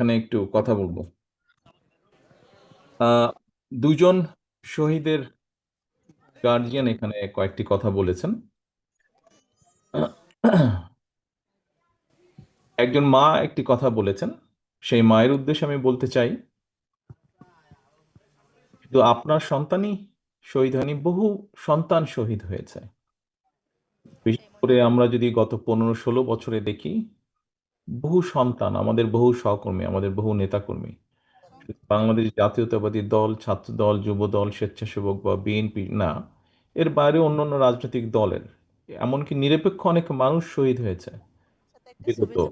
এখানে একটু কথা বলব। দুজন শহীদের গার্জিয়ান এখানে কয়েকটি কথা বলেছেন। একজন মা একটি কথা বলেছেন। সেই মায়ের উদ্দেশ্যে আমি বলতে চাই শুধু আপনার সন্তানই শহীদ হয়নি, বহু সন্তান শহীদ হয়েছে। বিশেষ করে আমরা যদি গত পনেরো ষোলো বছরে দেখি বহু সন্তান, আমাদের বহু সহকর্মী, আমাদের বহু নেতাকর্মী। বাংলাদেশ জাতীয়তাবাদী দল ছাত্র দল যুব দল স্বেচ্ছাসেবক বা বিএনপি, না, এর বাইরে অন্যান্য রাজনৈতিক দলের। এমনকি নিরপেক্ষ অনেক মানুষ শহীদ হয়েছে। বিগত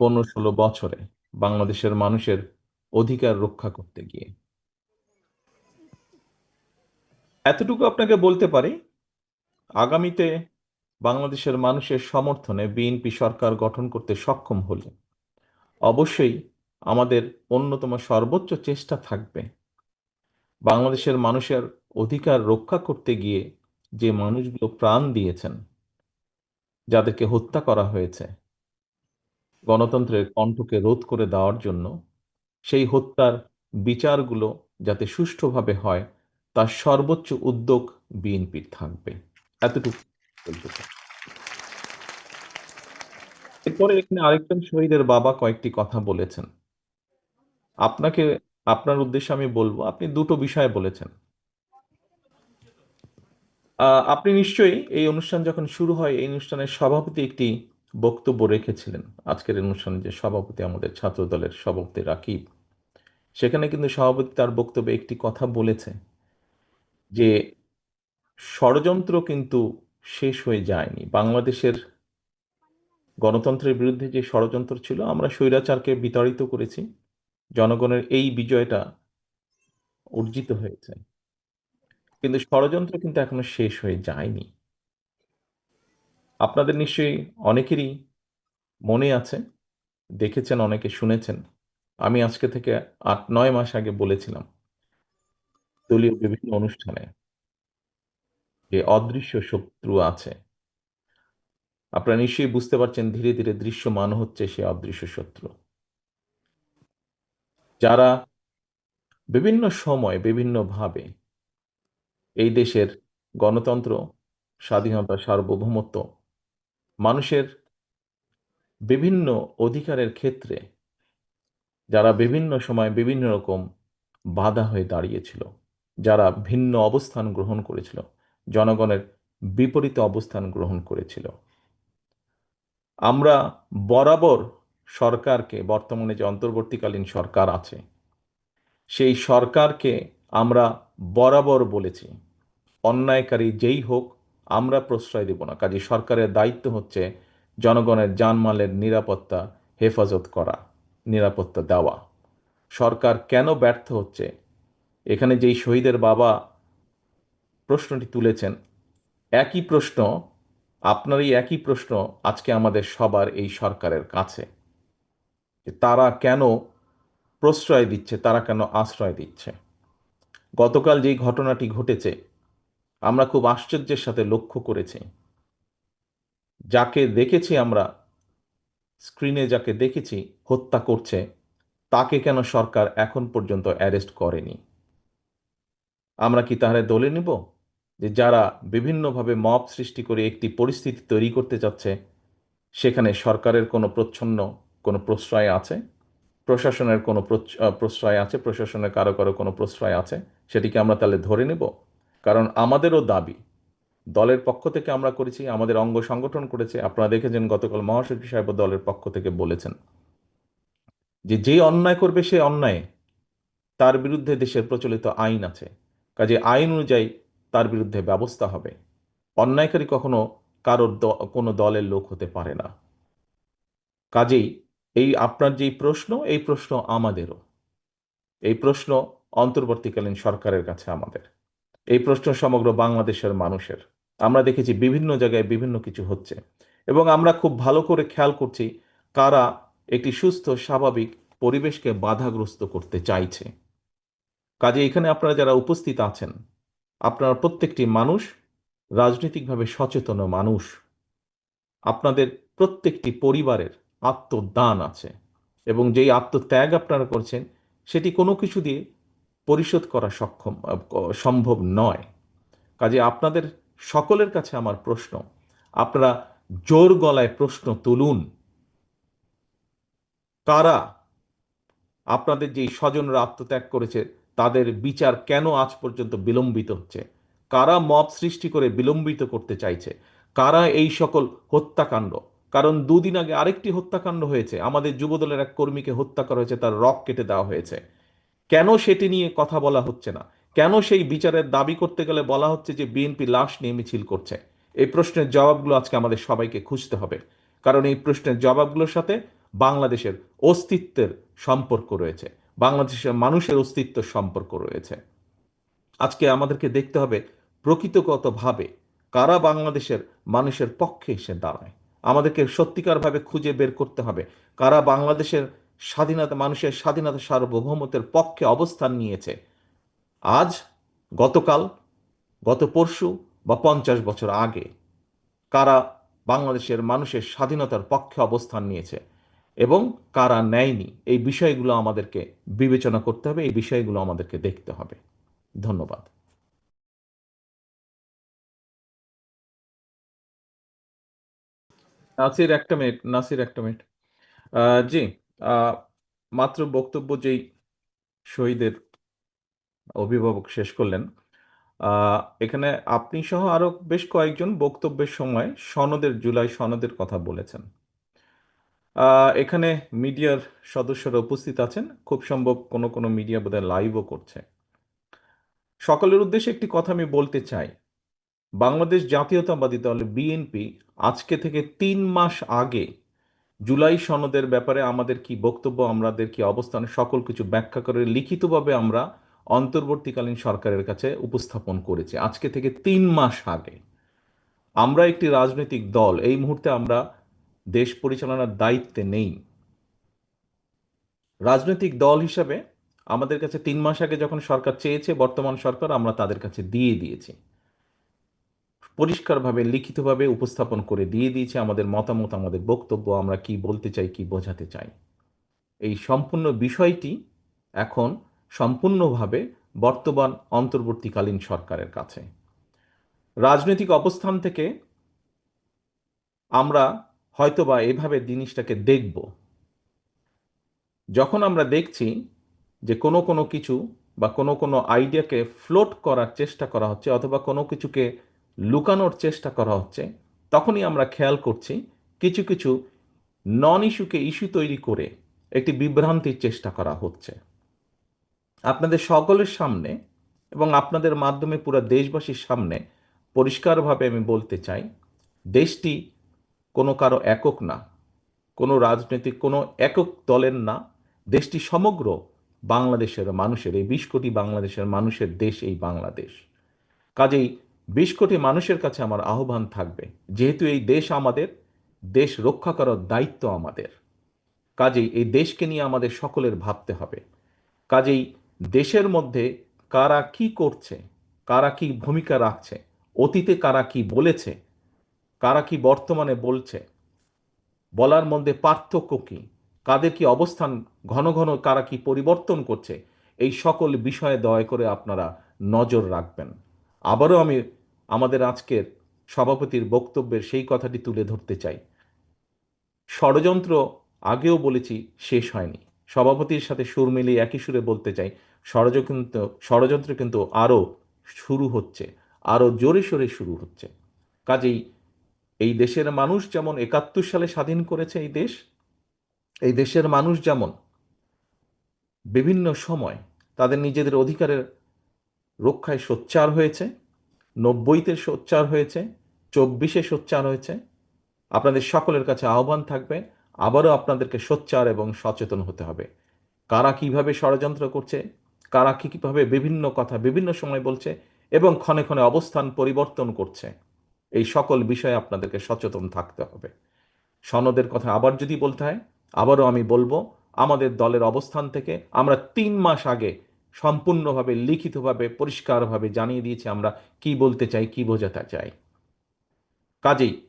পনেরো ষোলো বছরে বাংলাদেশের মানুষের অধিকার রক্ষা করতে গিয়ে। এতটুকু আপনাকে বলতে পারি, আগামীতে বাংলাদেশের মানুষের সমর্থনে বিএনপি সরকার গঠন করতে সক্ষম হলে অবশ্যই আমাদের অন্যতম সর্বোচ্চ চেষ্টা থাকবে বাংলাদেশের মানুষের অধিকার রক্ষা করতে গিয়ে যে মানুষগুলো প্রাণ দিয়েছেন, যাদেরকে হত্যা করা হয়েছে, গণতন্ত্রের কণ্ঠকে রোধ করে দেওয়ার জন্য সেই হত্যার বিচারগুলো যাতে সুষ্ঠুভাবে হয়, তার সর্বোচ্চ উদ্যোগ বিএনপির থাকবে এতটুকু। এরপরে এখানে আরেকজন শহীদের বাবা কয়েকটি কথা বলেছেন। আপনাকে, আপনার উদ্দেশ্যে আমি বলব, আপনি দুটো বিষয় বলেছেন। আপনি নিশ্চয়ই এই অনুষ্ঠান যখন শুরু হয়, এই অনুষ্ঠানের সভাপতি একটি বক্তব্য রেখেছিলেন। আজকের অনুষ্ঠানে যে সভাপতি আমাদের ছাত্র দলের সভাপতি রাকিব, সেখানে কিন্তু সভাপতি তার বক্তব্যে একটি কথা বলেছে যে ষড়যন্ত্র কিন্তু শেষ হয়ে যায়নি। বাংলাদেশের গণতন্ত্রের বিরুদ্ধে যে ষড়যন্ত্র ছিল, আমরা স্বৈরাচারকে বিতাড়িত করেছি। জনগণের এই বিজয়টা অর্জিত হয়েছে। কিন্তু ষড়যন্ত্র কিন্তু এখনও শেষ হয়ে যায়নি। আপনাদের নিশ্চয়ই অনেকেরই মনে আছে, দেখেছেন, অনেকে শুনেছেন। আমি আজকে থেকে আট নয় মাস আগে বলেছিলাম, দলীয় বিভিন্ন অনুষ্ঠানে যে অদৃশ্য শত্রু আছে। আপনারা নিশ্চয়ই বুঝতে পারছেন ধীরে ধীরে দৃশ্যমান হচ্ছে সে অদৃশ্য শত্রু। যারা বিভিন্ন সময় বিভিন্নভাবে এই দেশের গণতন্ত্র, স্বাধীনতা, সার্বভৌমত্ব, মানুষের বিভিন্ন অধিকারের ক্ষেত্রে যারা বিভিন্ন সময় বিভিন্ন রকম বাধা হয়ে দাঁড়িয়েছিল, যারা ভিন্ন অবস্থান গ্রহণ করেছিল জনগণের বিপরীত অবস্থান গ্রহণ করেছিল। আমরা বরাবর সরকারকে, বর্তমানে যে অন্তর্বর্তীকালীন সরকার আছে, সেই সরকারকে আমরা বরাবর বলেছি, অন্যায়কারী যেই হোক, আমরা প্রশ্রয় দেব না। কাজে সরকারের দায়িত্ব হচ্ছে জনগণের জানমালের নিরাপত্তা হেফাজত করা, নিরাপত্তা দেওয়া। সরকার কেন ব্যর্থ হচ্ছে? এখানে যেই শহীদের বাবা প্রশ্নটি তুলেছেন। একই প্রশ্ন আপনার এই একই প্রশ্ন আজকে আমাদের সবার এই সরকারের কাছে। তারা কেন প্রশ্রয় দিচ্ছে, তারা কেন আশ্রয় দিচ্ছে? গতকাল যেই ঘটনাটি ঘটেছে, আমরা খুব আশ্চর্যের সাথে লক্ষ্য করেছি। যাকে দেখেছি আমরা, স্ক্রিনে যাকে দেখেছি, হত্যা করছে, তাকে কেন সরকার এখন পর্যন্ত অ্যারেস্ট করেনি? আমরা কি তাহলে দলে নিব? যে যারা বিভিন্নভাবে মব সৃষ্টি করে একটি পরিস্থিতি তৈরি করতে যাচ্ছে সেখানে সরকারের কোনো প্রচ্ছন্ন কোনো প্রশ্রয় আছে? প্রশাসনের কোনো প্রশ্রয় আছে? প্রশাসনের কারও কারও কোনো প্রশ্রয় আছে? সেটিকে আমরা তাহলে ধরে নেব? কারণ আমাদেরও দাবি, দলের পক্ষ থেকে আমরা করেছি, আমাদের অঙ্গ সংগঠন করেছে। আপনারা দেখেছেন গতকাল মহাসচিব সাহেব দলের পক্ষ থেকে বলেছেন যে যে অন্যায় করবে সে অন্যায়। তার বিরুদ্ধে দেশের প্রচলিত আইন আছে। কাজে আইন অনুযায়ী তার বিরুদ্ধে ব্যবস্থা হবে। অন্যায়কারী কখনো কারোর কোনো দলের লোক হতে পারে না। কাজেই এই আপনার যেই প্রশ্ন, এই প্রশ্ন আমাদেরও। এই প্রশ্ন অন্তর্বর্তীকালীন সরকারের কাছে আমাদের। এই প্রশ্ন সমগ্র বাংলাদেশের মানুষের। আমরা দেখেছি বিভিন্ন জায়গায় বিভিন্ন কিছু হচ্ছে। এবং আমরা খুব ভালো করে খেয়াল করছি কারা একটি সুস্থ, স্বাভাবিক পরিবেশকে বাধাগ্রস্ত করতে চাইছে। কাজে এখানে আপনারা যারা উপস্থিত আছেন আপনারা প্রত্যেকটি মানুষ রাজনৈতিকভাবে সচেতন মানুষ। আপনাদের প্রত্যেকটি পরিবারের আত্মদান আছে এবং যেই আত্মত্যাগ আপনারা করছেন, সেটি কোনো কিছু দিয়ে পরিশোধ করা সক্ষম, সম্ভব নয়। কাজে আপনাদের সকলের কাছে আমার প্রশ্ন, আপনারা জোর গলায় প্রশ্ন তুলুন। কারা আপনাদের যেই স্বজনরা আত্মত্যাগ করেছে তাদের বিচার কেন আজ পর্যন্ত বিলম্বিত হচ্ছে? কারা মব সৃষ্টি করে বিলম্বিত করতে চাইছে? কারা এই সকল হত্যাকাণ্ড? কারণ দুদিন আগে আরেকটি হত্যাকাণ্ড হয়েছে। আমাদের যুবদলের এক কর্মীকে হত্যা করা হয়েছে, তার রক কেটে দেওয়া হয়েছে। কেন সেটি নিয়ে কথা বলা হচ্ছে না? কেন সেই বিচারের দাবি করতে গেলে বলা হচ্ছে যে বিএনপি লাশ নিয়ে মিছিল করছে? এই প্রশ্নের জবাবগুলো আজকে আমাদের সবাইকে খুঁজতে হবে। কারণ এই প্রশ্নের জবাবগুলোর সাথে বাংলাদেশের অস্তিত্বের সম্পর্ক রয়েছে। বাংলাদেশের মানুষের অস্তিত্বের সম্পর্ক রয়েছে। আজকে আমাদেরকে দেখতে হবে প্রকৃতগতভাবে কারা বাংলাদেশের মানুষের পক্ষে এসে দাঁড়ায়। আমাদেরকে সত্যিকারভাবে খুঁজে বের করতে হবে কারা বাংলাদেশের স্বাধীনতা, মানুষের স্বাধীনতা সার্বভৌমত্বের পক্ষে অবস্থান নিয়েছে। আজ, গতকাল, গত পরশু বা পঞ্চাশ বছর আগে কারা বাংলাদেশের মানুষের স্বাধীনতার পক্ষে অবস্থান নিয়েছে? এবং কারা নেয়নি, এই বিষয়গুলো আমাদেরকে বিবেচনা করতে হবে, এই বিষয়গুলো আমাদেরকে দেখতে হবে। ধন্যবাদ। নাসির, একটা মিনিট, নাসির, একটা মিনিট। জি মাত্র বক্তব্য যেই শহীদের অভিভাবক শেষ করলেন এখানে আপনি সহ আরও বেশ কয়েকজন বক্তব্যের সময় সনদের, জুলাই সনদের কথা বলেছেন। এখানে মিডিয়ার সদস্যরা উপস্থিত আছেন। খুব সম্ভব কোনো কোনো মিডিয়া বোধহয় লাইভও করছে। সকলের উদ্দেশ্যে একটি কথা আমি বলতে চাই। বাংলাদেশ জাতীয়তাবাদী দল বিএনপি আজকে থেকে তিন মাস আগে জুলাই সনদের ব্যাপারে আমাদের কি বক্তব্য, আমাদের কি অবস্থান, সকল কিছু ব্যাখ্যা করে লিখিতভাবে আমরা অন্তর্বর্তীকালীন সরকারের কাছে উপস্থাপন করেছি। আজকে থেকে তিন মাস আগে। আমরা একটি রাজনৈতিক দল। এই মুহূর্তে আমরা দেশ পরিচালনার দায়িত্বে নেই। রাজনৈতিক দল হিসাবে আমাদের কাছে তিন মাস আগে যখন সরকার চেয়েছে, বর্তমান সরকার আমরা তাদের কাছে দিয়ে দিয়েছি। পরিষ্কারভাবে, লিখিতভাবে উপস্থাপন করে দিয়ে দিয়েছে। আমাদের মতামত, আমাদের বক্তব্য, আমরা কি বলতে চাই, কি বোঝাতে চাই। এই সম্পূর্ণ বিষয়টি এখন সম্পূর্ণভাবে বর্তমান, অন্তর্বর্তীকালীন সরকারের কাছে। রাজনৈতিক অবস্থান থেকে আমরা হয়তোবা এভাবে জিনিসটাকে দেখব। যখন আমরা দেখছি যে কোনো কোনো কিছু বা কোনো কোনো আইডিয়াকে ফ্লোট করার চেষ্টা করা হচ্ছে অথবা কোনো কিছুকে লুকানোর চেষ্টা করা হচ্ছে, তখনই আমরা খেয়াল করছি কিছু কিছু নন ইস্যুকে ইস্যু তৈরি করে একটি বিভ্রান্তির চেষ্টা করা হচ্ছে। আপনাদের সকলের সামনে এবং আপনাদের মাধ্যমে পুরো দেশবাসীর সামনে পরিষ্কারভাবে আমি বলতে চাই, দেশটি কোনো কারও একক না, কোনো রাজনৈতিক, কোনো একক দলের না। দেশটি সমগ্র বাংলাদেশের মানুষের, এই বিশ কোটি বাংলাদেশের মানুষের দেশ এই বাংলাদেশ। কাজেই বিশ কোটি মানুষের কাছে আমার আহ্বান থাকবে, যেহেতু এই দেশ আমাদের, দেশ রক্ষা করার দায়িত্ব আমাদের। কাজেই এই দেশকে নিয়ে আমাদের সকলের ভাবতে হবে। কাজেই দেশের মধ্যে কারা কি করছে, কারা কি ভূমিকা রাখছে, অতীতে কারা কি বলেছে কারা কি বর্তমানে বলছে? বলার মধ্যে পার্থক্য কি? কাদের কি অবস্থান? ঘন ঘন কারা কি পরিবর্তন করছে? এই সকল বিষয়ে দয়া করে আপনারা নজর রাখবেন। আবারও আমি আমাদের আজকের সভাপতির বক্তব্যের সেই কথাটি তুলে ধরতে চাই। ষড়যন্ত্র আগেও বলেছি, শেষ হয়নি। সভাপতির সাথে সুর মিলিয়ে একই সুরে বলতে চাই, ষড়যন্ত্র ষড়যন্ত্র কিন্তু আরও শুরু হচ্ছে, আরও জোরে সোরে শুরু হচ্ছে। কাজেই এই দেশের মানুষ যেমন একাত্তর সালে স্বাধীন করেছে এই দেশ, এই দেশের মানুষ যেমন বিভিন্ন সময় তাদের নিজেদের অধিকারের রক্ষায় সোচ্চার হয়েছে, নব্বইতে সোচ্চার হয়েছে, চব্বিশে সোচ্চার হয়েছে। আপনাদের সকলের কাছে আহ্বান থাকবে, আবারও আপনাদেরকে সোচ্চার এবং সচেতন হতে হবে। কারা কীভাবে ষড়যন্ত্র করছে, কারা কী কীভাবে বিভিন্ন কথা বিভিন্ন সময় বলছে এবং ক্ষণে ক্ষণে অবস্থান পরিবর্তন করছে। এই সকল বিষয়ে আপনাদেরকে সচেতন থাকতে হবে। সনদের কথা আবার যদি বলতে হয়, আবারও আমি বলব, আমাদের দলের অবস্থান থেকে আমরা তিন মাস আগে সম্পূর্ণভাবে, লিখিতভাবে, পরিষ্কারভাবে জানিয়ে দিয়েছি আমরা কি বলতে চাই, কি বোঝাতে চাই। কাজেই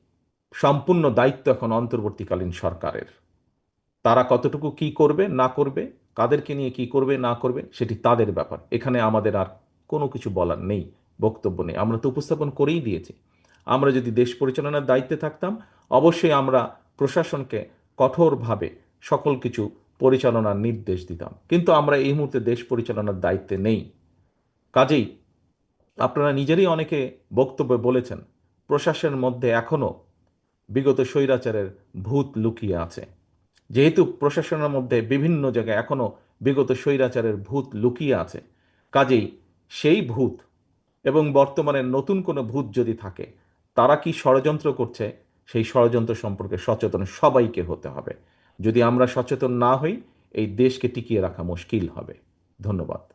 সম্পূর্ণ দায়িত্ব এখন অন্তর্বর্তীকালীন সরকারের। তারা কতটুকু কি করবে, না করবে, কাদেরকে নিয়ে কি করবে, না করবে, সেটি তাদের ব্যাপার। এখানে আমাদের আর কোনো কিছু বলার নেই, বক্তব্য নেই। আমরা তো উপস্থাপন করেই দিয়েছি। আমরা যদি দেশ পরিচালনার দায়িত্বে থাকতাম, অবশ্যই আমরা প্রশাসনকে কঠোরভাবে সকল কিছু পরিচালনার নির্দেশ দিতাম। কিন্তু আমরা এই মুহূর্তে দেশ পরিচালনার দায়িত্বে নেই। কাজেই আপনারা নিজেরই অনেকে বক্তব্যে বলেছেন, প্রশাসনের মধ্যে এখনও বিগত স্বৈরাচারের ভূত লুকিয়ে আছে। যেহেতু প্রশাসনের মধ্যে বিভিন্ন জায়গায় এখনও বিগত স্বৈরাচারের ভূত লুকিয়ে আছে, কাজেই সেই ভূত এবং বর্তমানে নতুন কোনো ভূত যদি থাকে তারা কি ষড়যন্ত্র করছে? সেই ষড়যন্ত্র সম্পর্কে সচেতন সবাইকে হতে হবে। যদি আমরা সচেতন না হই, এই দেশকে টিকিয়ে রাখা মুশকিল হবে। ধন্যবাদ।